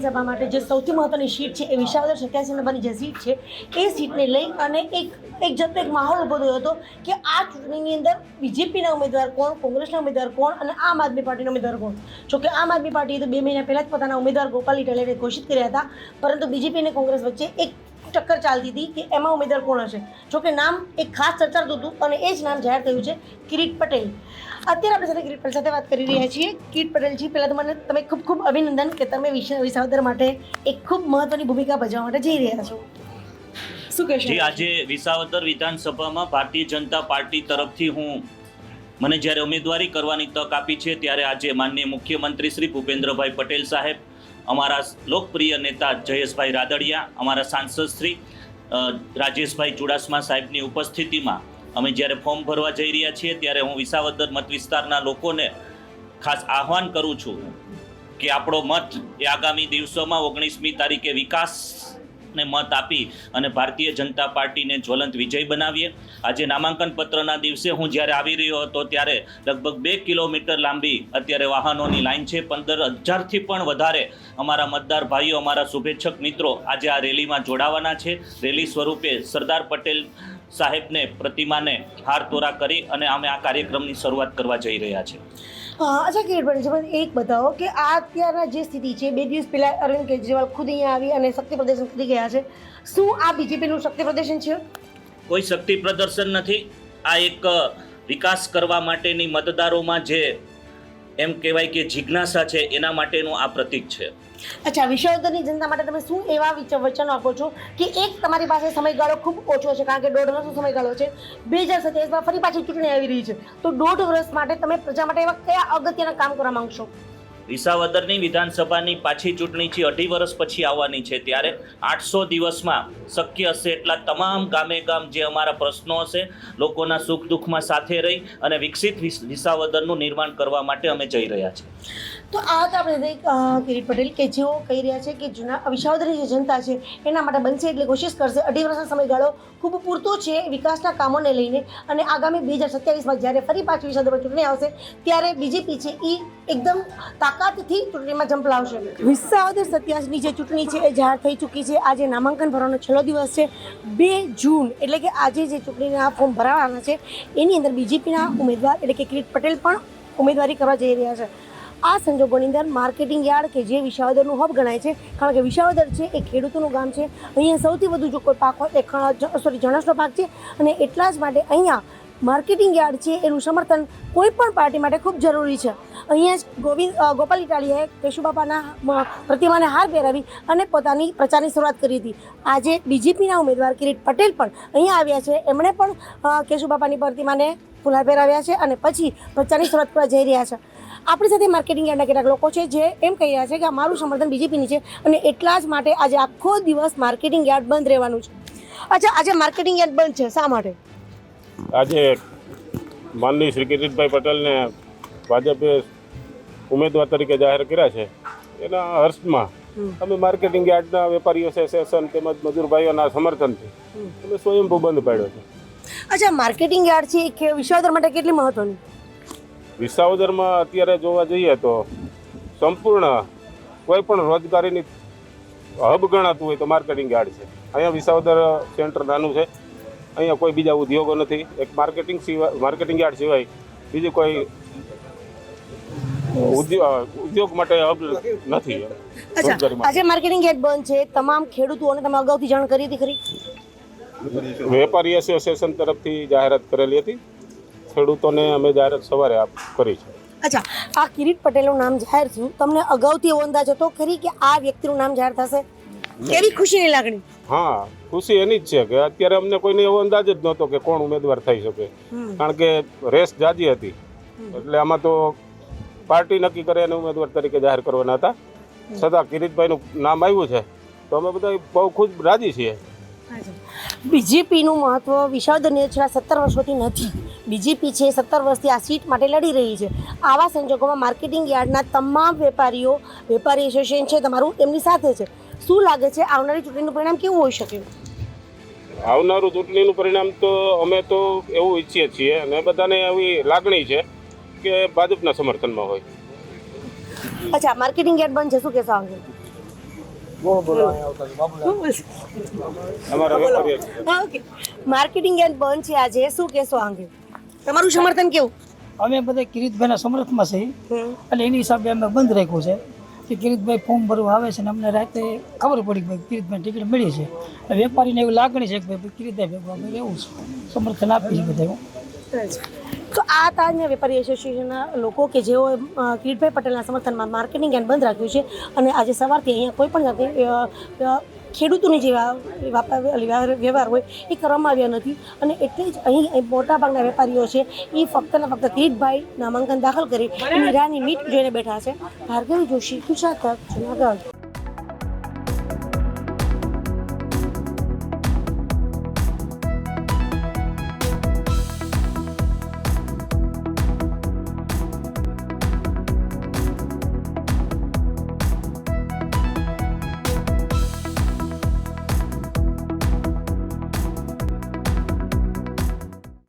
વિધાનસભા માટે જે સૌથી મહત્વની સીટ છે એ વિશાવદર સત્યાસી નંબરની જે સીટ છે, એ સીટને લઈ અને એક એક જતો એક માહોલ ઊભો થયો હતો કે આ ચૂંટણીની અંદર બીજેપીના ઉમેદવાર કોણ, કોંગ્રેસના ઉમેદવાર કોણ અને આમ આદમી પાર્ટીના ઉમેદવાર કોણ? જોકે આમ આદમી પાર્ટીએ તો બે મહિના પહેલાં જ પોતાના ઉમેદવાર ગોપાલ ઇટાલિયાને ઘોષિત કર્યા હતા, પરંતુ બીજેપી અને કોંગ્રેસ વચ્ચે એક ટક્કર ચાલતી હતી કે એમાં ઉમેદવાર કોણ હશે? જોકે નામ એક ખાસ ચર્ચાતું હતું અને એ જ નામ જાહેર થયું છે કિરીટ પટેલ. અત્યારે આપણે સાથે કિરીટ પટેલ સાથે વાત કરી રહ્યા છીએ. કિરીટ પટેલજી, પહેલાં તો મને તમે ખૂબ ખૂબ અભિનંદન કે તમે વિસાવદર માટે એક ખૂબ મહત્વની ભૂમિકા ભજવવા માટે જઈ રહ્યા છો. શું કહેશો? આજે વિસાવદર વિધાનસભામાં ભારતીય જનતા પાર્ટી તરફથી હું મને જ્યારે ઉમેદવારી કરવાની તક આપી છે, ત્યારે આજે માનનીય મુખ્યમંત્રી શ્રી ભૂપેન્દ્રભાઈ પટેલ સાહેબ અમારા લોકપ્રિય નેતા જયેશભાઈ રાદડિયા, અમારા સાંસદ શ્રી રાજેશભાઈ ચુડાસમા સાહેબની ઉપસ્થિતિમાં અમે જ્યારે ફોર્મ ભરવા જઈ રહ્યા છીએ ત્યારે હું વિસાવદર મત વિસ્તારના લોકોને ખાસ આહવાન કરું છું કે આપણો મત એ આગામી દિવસોમાં ઓગણીસમી તારીખે વિકાસને મત આપી અને ભારતીય જનતા પાર્ટીને જ્વલંત વિજય બનાવીએ. આજે નામાંકન પત્રના દિવસે હું જ્યારે આવી રહ્યો હતો ત્યારે લગભગ બે કિલોમીટર લાંબી અત્યારે વાહનોની લાઈન છે. પંદર હજારથી પણ વધારે અમારા મતદાર ભાઈઓ, અમારા શુભેચ્છક મિત્રો આજે આ રેલીમાં જોડાવાના છે. રેલી સ્વરૂપે સરદાર પટેલ સાહેબને પ્રતિમાને હાર તોરા કરી અને અમે આ કાર્યક્રમની શરૂઆત કરવા જઈ રહ્યા છીએ અ, અચ્છા કિરીટ પટેલજી એક બતાવો કે આ અત્યારના જે સ્થિતિ છે બે દિવસ પહેલાં અરવિંદ કેજરીવાલ ખુદ અહીંયા આવી અને શક્તિ પ્રદર્શન કરી ગયા છે. શું આ બીજેપીનું શક્તિ પ્રદર્શન છે? કોઈ શક્તિ પ્રદર્શન નથી. આ એક વિકાસ કરવા માટેની મતદારોમાં જે એમ કહેવાય કે જિજ્ઞાસા છે, એના માટેનું આ પ્રતીક છે. અચ્છા વિશ્વની જનતા માટે તમે શું એવા વિચ- વચનો આપો છો કે એક તમારી પાસે સમયગાળો ખૂબ ઓછો છે, કારણ કે દોઢ વર્ષનો સમયગાળો છે. બે હજાર સત્યાવીસમાં ફરી પાછી ચૂંટણી આવી રહી છે. તો દોઢ વર્ષ માટે તમે પ્રજા માટે એવા કયા અગત્યના કામ કરવા માંગશો? વિસાવદરની વિધાનસભાની પાછી ચૂંટણી છે અઢી વર્ષ પછી આવવાની છે ત્યારે આઠસો દિવસમાં શક્ય હશે એટલા તમામ ગામે ગામ જે અમારા પ્રશ્નો હશે, લોકોના સુખ દુઃખમાં સાથે રહી અને વિકસિત વિસ- વિસાવદરનું નિર્માણ કરવા માટે અમે જઈ રહ્યા છીએ. તો આ હતા આપણે કિરીટ પટેલ કે જેઓ કહી રહ્યા છે કે જૂના વિસાવદરની જે જનતા છે એના માટે બનશે એટલે કોશિશ કરશે. અઢી વર્ષનો સમયગાળો ખૂબ પૂરતો છે વિકાસના કામોને લઈને અને આગામી બે હજાર સત્યાવીસમાં જ્યારે ફરી પાછી વિસાવદરમાં ચૂંટણી આવશે, ત્યારે બીજેપી છે એ એકદમ તાકાતથી ચૂંટણીમાં ઝંપલાવશે. વિસાવદર સત્યાસની જે ચૂંટણી છે એ જાહેર થઈ ચૂકી છે. આજે નામાંકન ભરવાનો છેલ્લો દિવસ છે. બે જૂન એટલે કે આજે જે ચૂંટણીના ફોર્મ ભરાવાના છે, એની અંદર બીજેપીના ઉમેદવાર એટલે કે કિરીટ પટેલ પણ ઉમેદવારી કરવા જઈ રહ્યા છે. આ સંજોગોની અંદર માર્કેટિંગ યાર્ડ કે જે વિસાવદરનું હબ ગણાય છે, કારણ કે વિસાવદર છે એ ખેડૂતોનું ગામ છે. અહીંયા સૌથી વધુ જો કોઈ પાક હોય એ સોરી જણસનો પાક છે અને એટલા જ માટે અહીંયા માર્કેટિંગ યાર્ડ છે, એનું સમર્થન કોઈ પણ પાર્ટી માટે ખૂબ જરૂરી છે. અહીંયા જ ગોવિંદ ગોપાલ ઇટાલીએ કેશુબાપાના પ્રતિમાને હાર પહેરાવી અને પોતાની પ્રચારની શરૂઆત કરી હતી. આજે બીજેપીના ઉમેદવાર કિરીટ પટેલ પણ અહીંયા આવ્યા છે. એમણે પણ કેશુબાપાની પ્રતિમાને ફુલાર પહેરાવ્યા છે અને પછી પ્રચારની શરૂઆત કરવા જઈ રહ્યા છે. આપણી સાથે માર્કેટિંગ યાર્ડના કેટલાક લોકો છે જે એમ કહી રહ્યા છે કે અમારું સમર્થન બીજેપીની છે અને એટલા જ માટે આજે આખો દિવસ માર્કેટિંગ યાર્ડ બંધ રહેવાનું છે. અચ્છા, આજે માર્કેટિંગ યાર્ડ બંધ છે. શા માટે? આજે માનનીય શ્રી કિરીટભાઈ પટેલને ભાજપે ઉમેદવાર તરીકે જાહેર કર્યા છે. એના હર્ષમાં અમે માર્કેટિંગ યાર્ડના વેપારી એસોસિએશન તેમજ મજૂર ભાઈઓના સમર્થનથી અમે સ્વયંભૂ બંધ પાડ્યો છે. અચ્છા માર્કેટિંગ યાર્ડ છે એ કે વિશ્વાદર માટે કેટલી મહત્વની? વિસાવદરમાં અત્યારે જોવા જઈએ તો સંપૂર્ણ કોઈ પણ રોજગારીની હબ ગણાતું હોય તો માર્કેટિંગ યાર્ડ છે. અહીંયા વિસાવદર સેન્ટર નાનું છે. અહીંયા કોઈ બીજા ઉદ્યોગો નથી. એક માર્કેટિંગ સિવાય માર્કેટિંગ યાર્ડ સિવાય બીજું કોઈ ઉદ્યોગ માટે હબ નથી. અચ્છા આજે માર્કેટિંગ યાર્ડ બંધ છે તમામ ખેડૂતોને તમે અગાઉથી જાણ કરી હતી ખરી? વેપારી એસોસિએશન તરફથી જાહેરાત કરેલી હતી. ખેડૂતોને અમે જાહેરાત સવારે આપ કરી છે. અચ્છા આ કિરીટ પટેલનું નામ જાહેર થયું. તમને અગાઉથી એવો અંદાજ હતો ખરી કે આ વ્યક્તિનું નામ જાહેર થશે? કેવી ખુશીની લાગણી? હા ખુશી એની જ છે કે અત્યારે અમને કોઈને એવો અંદાજ જ નહોતો કે કોણ ઉમેદવાર થઈ શકે. કારણ કે રેસ જાજી હતી. એટલે આમાં તો પાર્ટી નક્કી કરે અને ઉમેદવાર તરીકે જાહેર કરવાના હતા. છતાં કિરીટભાઈનું નામ આવ્યું છે. તો અમે બધા બહુ ખુશ રાજી છીએ. બીજેપીનું મહત્વ વિષાદને છેલ્લા સત્તર વર્ષોથી નથી. બીજેપી છે સત્તર વર્ષથી આ સીટ માટે લડી રહી છે. આવા સંજોગોમાં માર્કેટિંગ યાર્ડના તમામ વેપારીઓ વેપારી એસોસિએશન છે તમારું એમની સાથે છે. શું લાગે છે આવનારી ચૂંટણીનું પરિણામ કેવું હોઈ શકે? આવનારું ચૂંટણીનું પરિણામ તો અમે તો એવું ઈચ્છીએ છીએ અને બધાને એવી લાગણી છે કે ભાજપના સમર્થનમાં હોય. અચ્છા માર્કેટિંગ યાર્ડ બંધ છે શું કહેશો અંગે છે. માર્કેટિંગ યાર્ડ બંધ છે આજે શું કહેશો આંગે અંગે તમારું સમર્થન કેવું? અમે બધા કિરીટભાઈના સમર્થમાં છીએ. અને એટલે એની હિસાબે અમે બંધ રાખ્યું છે. કે કિરીટભાઈ ફોર્મ ભરવા આવે છે ને અમને રાતે ખબર પડી કે ભાઈ કિરીટભાઈ ટિકિટ મળી છે. વેપારીને એવી લાગણી છે કે ભાઈ કિરીટભાઈ અમે એવું છે. સમર્થન આપી છે બધા તો આ તાજના વેપારી એસોસિએશનના લોકો કે જેઓ કિરીટભાઈ પટેલના સમર્થનમાં માર્કેટિંગ એન્ડ બંધ રાખ્યું છે અને આજે સવારથી અહીંયા કોઈ પણ જાતની ખેડૂતોની જે વા- વાપા- વ્યવહાર હોય એ કરવામાં આવ્યા નથી. અને એટલે જ અહીં મોટાભાગના વેપારીઓ છે એ ફક્ત ને ફક્ત કિરીટભાઈ નામાંકન દાખલ કરી. એની રાની મીટ જોઈને બેઠા છે. ભાર્ગવી જોશી ગુજરાત જુનાગઢ.